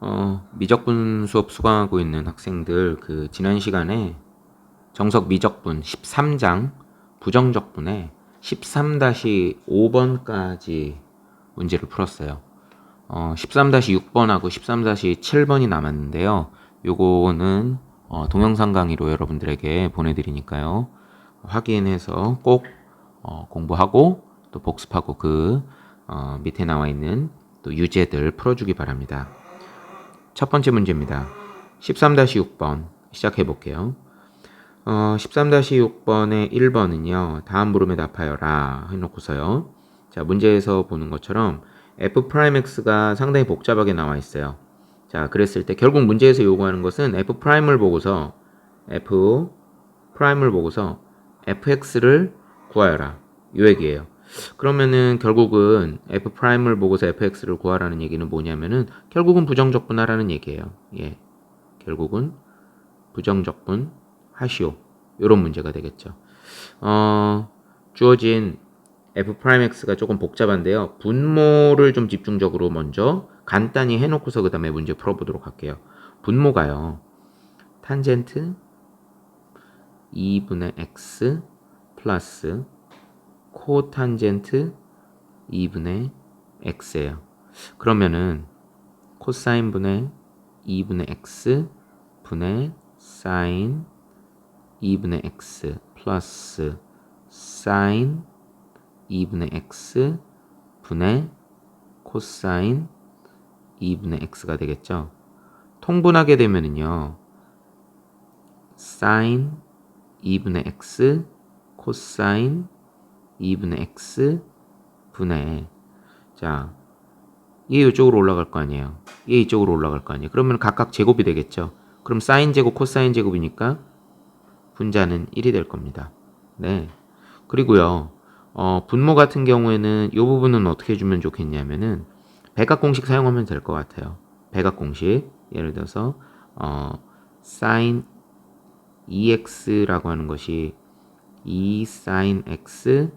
어, 미적분 수업 수강하고 있는 학생들 그 지난 시간에 정석 미적분 13장 부정적분에 13-5번까지 문제를 풀었어요. 어, 13-6번하고 13-7번이 남았는데요. 요거는 어, 동영상 강의로 여러분들에게 보내드리니까요. 확인해서 꼭 어, 공부하고 또 복습하고 그 어, 밑에 나와 있는 또 유제들 풀어주기 바랍니다. 첫 번째 문제입니다. 13-6번 시작해 볼게요. 어, 13-6번의 1번은요. 다음 물음에 답하여라 해놓고서요. 자, 문제에서 보는 것처럼 f'x가 상당히 복잡하게 나와 있어요. 자, 그랬을 때 결국 문제에서 요구하는 것은 f'을 보고서 f'을 보고서 fx를 구하여라. 요 얘기예요. 그러면은 결국은 f'을 보고서 fx를 구하라는 얘기는 뭐냐면은 결국은 부정적분하라는 얘기예요. 예. 결국은 부정적분 하시오. 요런 문제가 되겠죠. 어, 주어진 f'x가 조금 복잡한데요. 분모를 좀 집중적으로 먼저 간단히 해놓고서 그 다음에 문제 풀어보도록 할게요. 분모가요. 탄젠트 2분의 x 플러스 코탄젠트 2분의 x예요. 그러면은 코사인 분의 2분의 x 분의 사인 2분의 x 플러스 사인 2분의 x 분의 코사인 2분의 x가 되겠죠. 통분하게 되면은요. 사인 2분의 x 코사인 2분의 x 분의 자, 얘 이쪽으로 올라갈 거 아니에요. 얘 이쪽으로 올라갈 거 아니에요. 그러면 각각 제곱이 되겠죠. 그럼 사인 제곱, 코사인 제곱이니까 분자는 1이 될 겁니다. 네. 그리고요. 어, 분모 같은 경우에는 이 부분은 어떻게 해주면 좋겠냐면은 백각 공식 사용하면 될 것 같아요. 백각 공식. 예를 들어서 어, sin 2x라고 하는 것이 2 sin x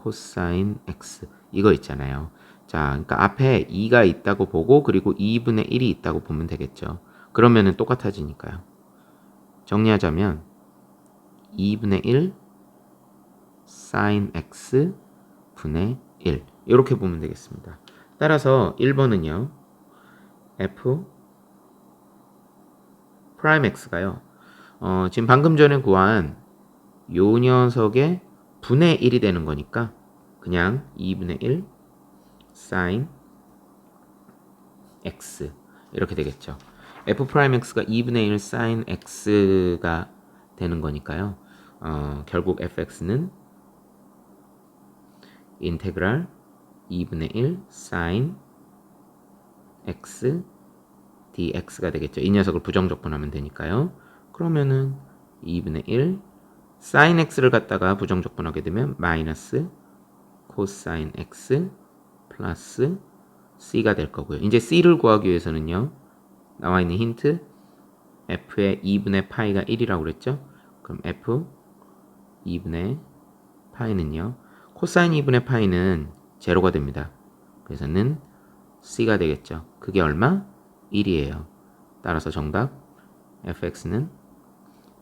코사인 x 이거 있잖아요. 자, 그러니까 앞에 2가 있다고 보고 그리고 2분의 1이 있다고 보면 되겠죠. 그러면은 똑같아지니까요. 정리하자면 2분의 1 sin x 분의 1 이렇게 보면 되겠습니다. 따라서 1번은요. f 프라임 x가요. 어, 지금 방금 전에 구한 요 녀석의 분의 1이 되는 거니까 그냥 2분의 1 sin x 이렇게 되겠죠. f 프라임 x가 2분의 1 sin x가 되는 거니까요. 어, 결국 fx는 인테그랄 2분의 1 sin x dx가 되겠죠. 이 녀석을 부정적분하면 되니까요. 그러면은 2분의 1 sin x를 갖다가 부정적분하게 되면 마이너스 코사인 x 플러스 c가 될 거고요. 이제 c를 구하기 위해서는요. 나와 있는 힌트 f의 2분의 파이가 1이라고 그랬죠? 그럼 f 2분의 파이는요. 코사인 2분의 파이는 제로가 됩니다. 그래서는 c가 되겠죠. 그게 얼마? 1이에요. 따라서 정답 fx는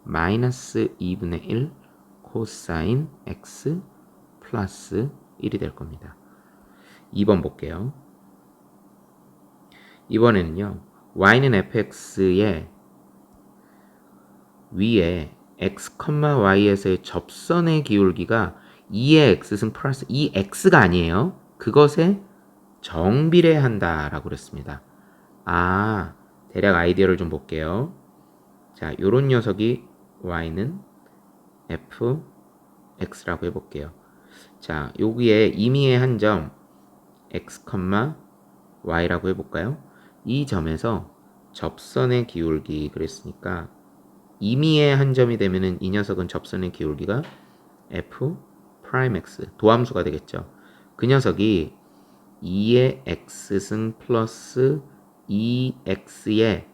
마이너스 2분의 1 코사인 x 플러스 1이 될 겁니다. 2번 볼게요. 이번에는요. y는 fx의 위에 x, y에서의 접선의 기울기가 2의 x승 플러스 2x가 아니에요. 그것에 정비례한다 라고 그랬습니다. 아, 대략 아이디어를 좀 볼게요. 자, 요런 녀석이 y는 f, x라고 해볼게요. 자, 여기에 임의의 한 점 x, y라고 해볼까요? 이 점에서 접선의 기울기 그랬으니까 임의의 한 점이 되면은 이 녀석은 접선의 기울기가 f 프라임 x 도함수가 되겠죠. 그 녀석이 2의 x승 플러스 2x의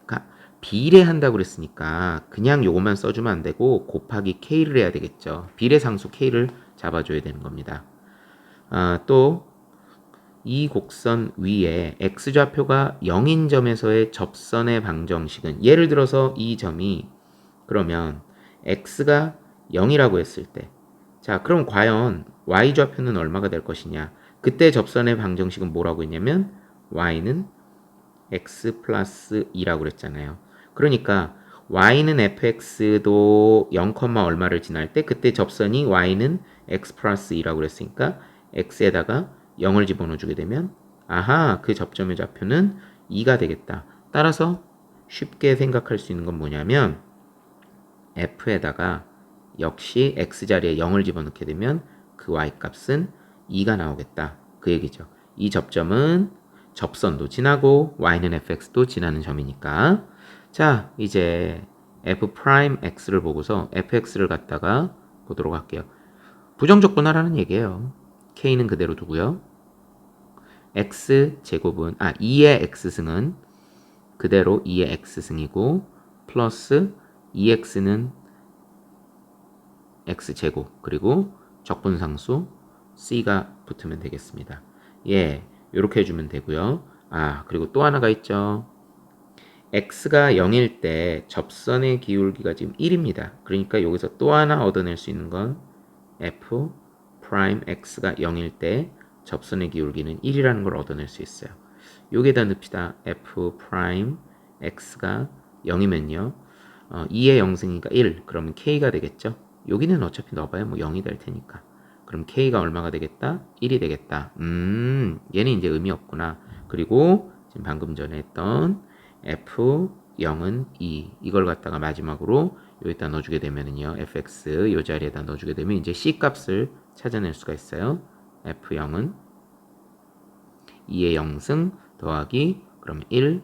비례한다고 그랬으니까 그냥 요것만 써주면 안 되고 곱하기 k를 해야 되겠죠. 비례상수 k를 잡아줘야 되는 겁니다. 아, 또 이 곡선 위에 x좌표가 0인 점에서의 접선의 방정식은 예를 들어서 이 점이 그러면 x가 0이라고 했을 때 자, 그럼 과연 y좌표는 얼마가 될 것이냐? 그때 접선의 방정식은 뭐라고 했냐면 y는 x 플러스 2라고 그랬잖아요. 그러니까 y는 fx도 0, 얼마를 지날 때 그때 접선이 y는 x 플러스 2라고 그랬으니까 x에다가 0을 집어넣어 주게 되면 아하 그 접점의 좌표는 2가 되겠다. 따라서 쉽게 생각할 수 있는 건 뭐냐면 f에다가 역시 x자리에 0을 집어넣게 되면 그 y값은 2가 나오겠다. 그 얘기죠. 이 접점은 접선도 지나고 y는 fx도 지나는 점이니까 자 이제 f 프라임 x를 보고서 fx를 갖다가 보도록 할게요. 부정적 분할하는 얘기예요. k는 그대로 두고요. x 제곱은 아 2의 x승은 그대로 2의 x승이고 플러스 2x는 x제곱 그리고 적분상수 c가 붙으면 되겠습니다. 예, 이렇게 해주면 되고요. 아, 그리고 또 하나가 있죠. X가 0일 때 접선의 기울기가 지금 1입니다. 그러니까 여기서 또 하나 얻어낼 수 있는 건 f 프라임 x가 0일 때 접선의 기울기는 1이라는 걸 얻어낼 수 있어요. 여기에다 넣읍시다. f 프라임 x가 0이면요. 어, 2의 0승이니까 1. 그러면 k가 되겠죠. 여기는 어차피 넣어봐야 뭐 0이 될 테니까. 그럼 k가 얼마가 되겠다? 1이 되겠다. 음, 얘는 이제 의미 없구나. 그리고 지금 방금 전에 했던 f 0은 2 이걸 갖다가 마지막으로 여기다 넣어주게 되면은요 fx 이 자리에다 넣어주게 되면 이제 c 값을 찾아낼 수가 있어요. f0은 2의 0승 더하기 그럼 1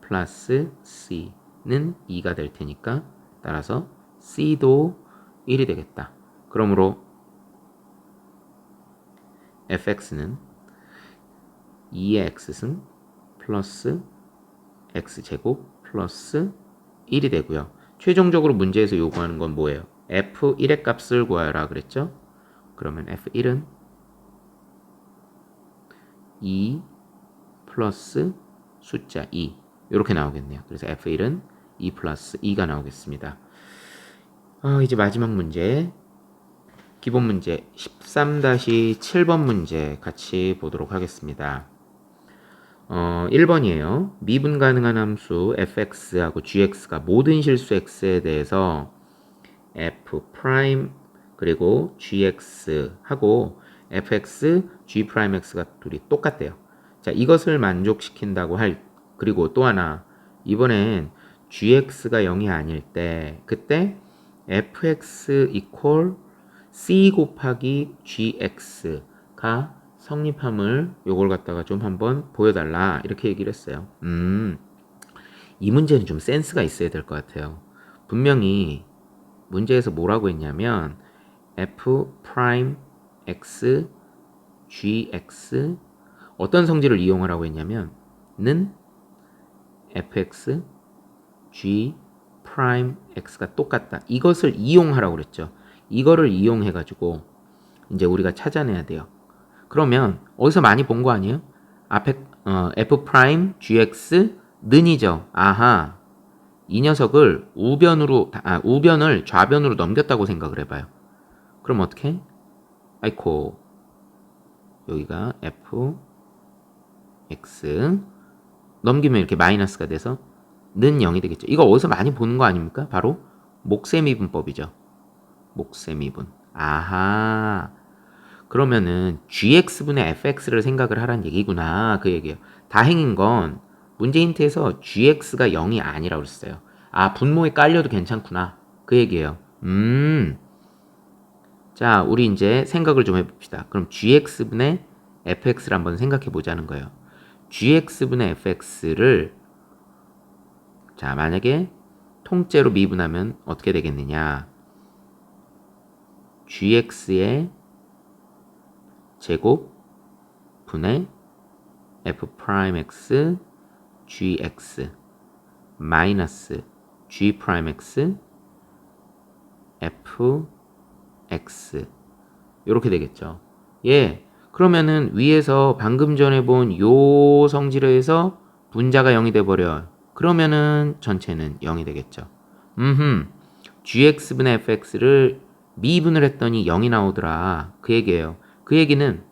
플러스 c는 2가 될 테니까 따라서 c도 1이 되겠다. 그러므로 fx는 2의 x승 플러스 x제곱 플러스 1이 되고요. 최종적으로 문제에서 요구하는 건 뭐예요? f1의 값을 구하라 그랬죠? 그러면 f1은 2 플러스 숫자 2 이렇게 나오겠네요. 그래서 f1은 2 플러스 2가 나오겠습니다. 아, 이제 마지막 문제 기본 문제 13-7번 문제 같이 보도록 하겠습니다. 어, 1번이에요. 미분 가능한 함수 fx하고 gx가 모든 실수 x에 대해서 f 그리고 gx하고 fx, g 프라임 x가 둘이 똑같대요. 자, 이것을 만족시킨다고 할 그리고 또 하나 이번엔 gx가 0이 아닐 때 그때 fx 이퀄 c 곱하기 gx가 성립함을 요걸 갖다가 좀 한번 보여달라 이렇게 얘기를 했어요. 음, 이 문제는 좀 센스가 있어야 될 것 같아요. 분명히 문제에서 뭐라고 했냐면 f 프라임 x gx 어떤 성질을 이용하라고 했냐면 는 fx g 프라임 x가 똑같다. 이것을 이용하라고 그랬죠. 이거를 이용해 가지고 이제 우리가 찾아내야 돼요. 그러면 어디서 많이 본 거 아니에요? 앞에 어, f gx 는이죠. 아하. 이 녀석을 우변으로 아, 우변을 좌변으로 넘겼다고 생각을 해봐요. 그럼 어떻게? 아이코 여기가 f x 넘기면 이렇게 마이너스가 돼서 는 0이 되겠죠. 이거 어디서 많이 보는 거 아닙니까? 바로 목세미분법이죠. 목세미분. 아하. 그러면은 gx분의 fx를 생각을 하란 얘기구나. 그 얘기예요. 다행인 건 문제 힌트에서 gx가 0이 아니라고 그랬어요. 아, 분모에 깔려도 괜찮구나. 그 얘기예요. 음. 자, 우리 이제 생각을 좀 해봅시다. 그럼 gx분의 fx를 한번 생각해 보자는 거예요. gx분의 fx를 자, 만약에 통째로 미분하면 어떻게 되겠느냐? gx의 제곱 분의 f 프라임 x gx 마이너스 g 프라임 x f x 이렇게 되겠죠. 예. 그러면은 위에서 방금 전에 본 요 성질에서 분자가 0이 돼 버려. 그러면은 전체는 0이 되겠죠. 음흠. gx분의 fx를 미분을 했더니 0이 나오더라. 그 얘기예요. 그 얘기는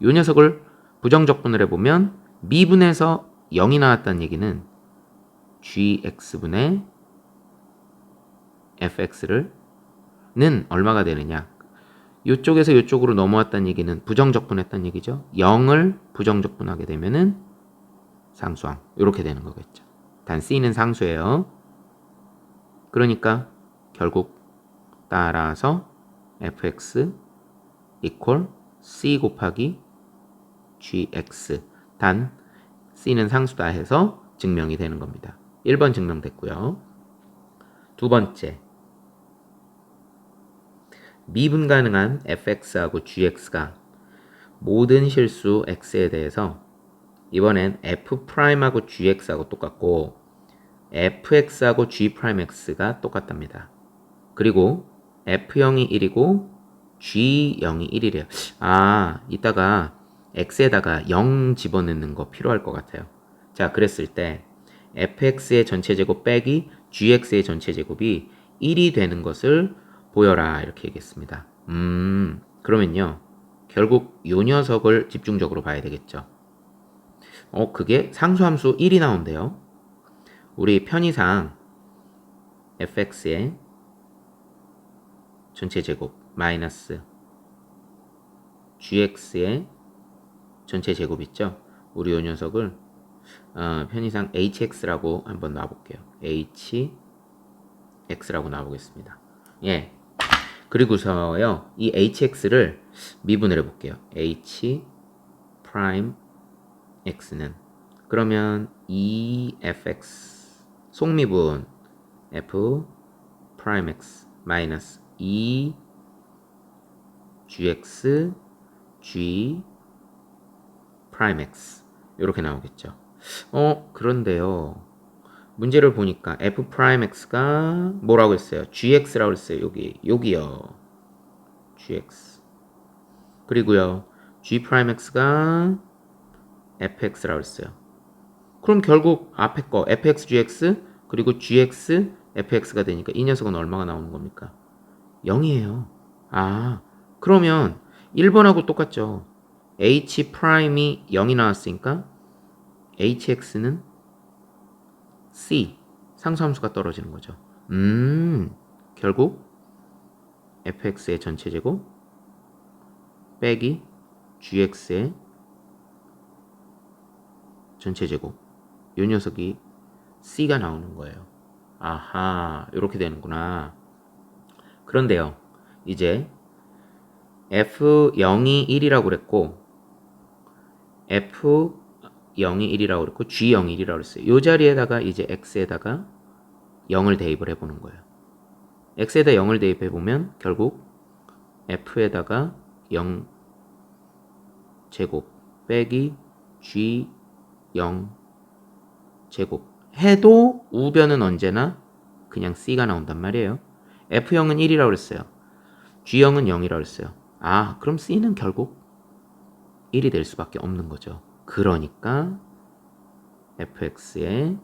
요 녀석을 부정적분을 해보면 미분에서 0이 나왔다는 얘기는 gx분의 fx를 는 얼마가 되느냐? 이쪽에서 이쪽으로 넘어왔다는 얘기는 부정적분했다는 얘기죠. 0을 부정적분하게 되면은 상수항 이렇게 되는 거겠죠. 단 c는 상수예요. 그러니까 결국 따라서 fx equal c 곱하기 gx 단 c는 상수다 해서 증명이 되는 겁니다. 1번 증명됐고요. 두 번째 미분 가능한 fx하고 gx가 모든 실수 x에 대해서 이번엔 f'하고 gx하고 똑같고 fx하고 g'x가 똑같답니다. 그리고 f0이 1이고 g0이 1이래요. 아, 이따가 x에다가 0 집어넣는 거 필요할 것 같아요. 자, 그랬을 때 fx의 전체 제곱 빼기 gx의 전체 제곱이 1이 되는 것을 보여라 이렇게 얘기했습니다. 음, 그러면요. 결국 요 녀석을 집중적으로 봐야 되겠죠. 어, 그게 상수함수 1이 나온대요. 우리 편의상 fx의 전체 제곱 마이너스 gx의 전체 제곱 있죠? 우리 요 녀석을 어, 편의상 hx라고 한번 놔볼게요. hx라고 놔보겠습니다. 예. 그리고서요, 이 hx를 미분을 해볼게요. h 프라임 x는 그러면 2fx 속미분 f 프라임 x 마이너스 2 gx g 프라임 x 이렇게 나오겠죠. 어 그런데요. 문제를 보니까 f 프라임 x가 뭐라고 했어요? gx라고 했어요. 여기 여기요. gx 그리고요. g 프라임 x가 fx라고 했어요. 그럼 결국 앞에 거 fx gx 그리고 gx fx가 되니까 이 녀석은 얼마가 나오는 겁니까? 0이에요. 아, 그러면 1번하고 똑같죠. h 프라임이 0이 나왔으니까 hx는 c 상수함수가 떨어지는 거죠. 음, 결국 fx의 전체 제곱 빼기 gx의 전체 제곱 요 녀석이 c가 나오는 거예요. 아하, 이렇게 되는구나. 그런데요, 이제 f0이 1이라고 그랬고 f 0이 1이라고 그랬고 G0이 1이라고 그랬어요. 이 자리에다가 이제 X에다가 0을 대입을 해보는 거예요. X에다 0을 대입해보면 결국 F에다가 0 제곱 빼기 G0 제곱 해도 우변은 언제나 그냥 C가 나온단 말이에요. F0은 1이라고 그랬어요. G0은 0이라고 그랬어요. 아, 그럼 C는 결국 1이 될 수밖에 없는 거죠. 그러니까 fx의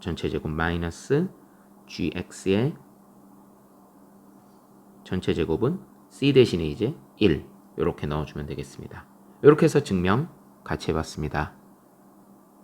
전체 제곱 마이너스 gx의 전체 제곱은 c 대신에 이제 1 이렇게 넣어주면 되겠습니다. 이렇게 해서 증명 같이 해봤습니다.